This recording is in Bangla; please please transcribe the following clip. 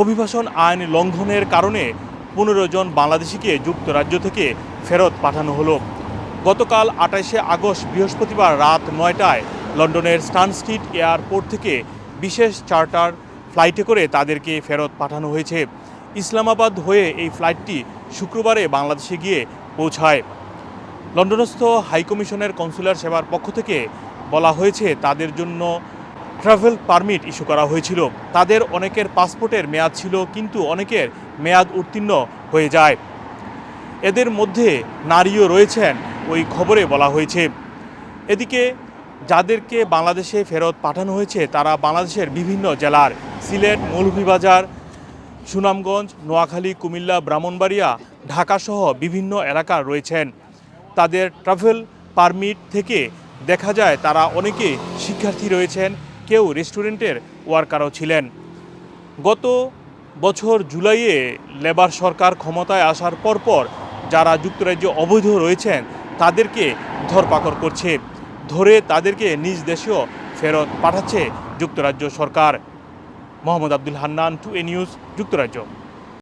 অভিবাসন আইন লঙ্ঘনের কারণে পনেরো জন বাংলাদেশিকে যুক্তরাজ্য থেকে ফেরত পাঠানো হলো। গতকাল আঠাইশে আগস্ট বৃহস্পতিবার রাত নয়টায় লন্ডনের স্টান স্ট্রিট এয়ারপোর্ট থেকে বিশেষ চার্টার ফ্লাইটে করে তাদেরকে ফেরত পাঠানো হয়েছে। ইসলামাবাদ হয়ে এই ফ্লাইটটি শুক্রবারে বাংলাদেশে গিয়ে পৌঁছায়। লন্ডনস্থ হাইকমিশনের কনসুলার সেবার পক্ষ থেকে বলা হয়েছে, তাদের জন্য ট্রাভেল পারমিট ইস্যু করা হয়েছিল। তাদের অনেকের পাসপোর্টের মেয়াদ ছিল, কিন্তু অনেকের মেয়াদ উত্তীর্ণ হয়ে যায়। এদের মধ্যে নারীও রয়েছেন, ওই খবরে বলা হয়েছে। এদিকে যাদেরকে বাংলাদেশে ফেরত পাঠানো হয়েছে, তারা বাংলাদেশের বিভিন্ন জেলার সিলেট, মৌলভীবাজার, সুনামগঞ্জ, নোয়াখালী, কুমিল্লা, ব্রাহ্মণবাড়িয়া ঢাকাসহ বিভিন্ন এলাকার রয়েছেন। তাদের ট্রাভেল পারমিট থেকে দেখা যায়, তারা অনেকে শিক্ষার্থী রয়েছেন কেউ রেস্টুরেন্টের ওয়ার্কারও ছিলেন। গত বছর জুলাইয়ে লেবার সরকার ক্ষমতায় আসার পরপর যারা যুক্তরাজ্যে অবৈধ রয়েছেন, তাদেরকে ধরপাকড় করছে। ধরে তাদেরকে নিজ দেশেও ফেরত পাঠাচ্ছে যুক্তরাজ্য সরকার। Mohammad Abdul Hannan, to A news, যুক্তরাজ্য।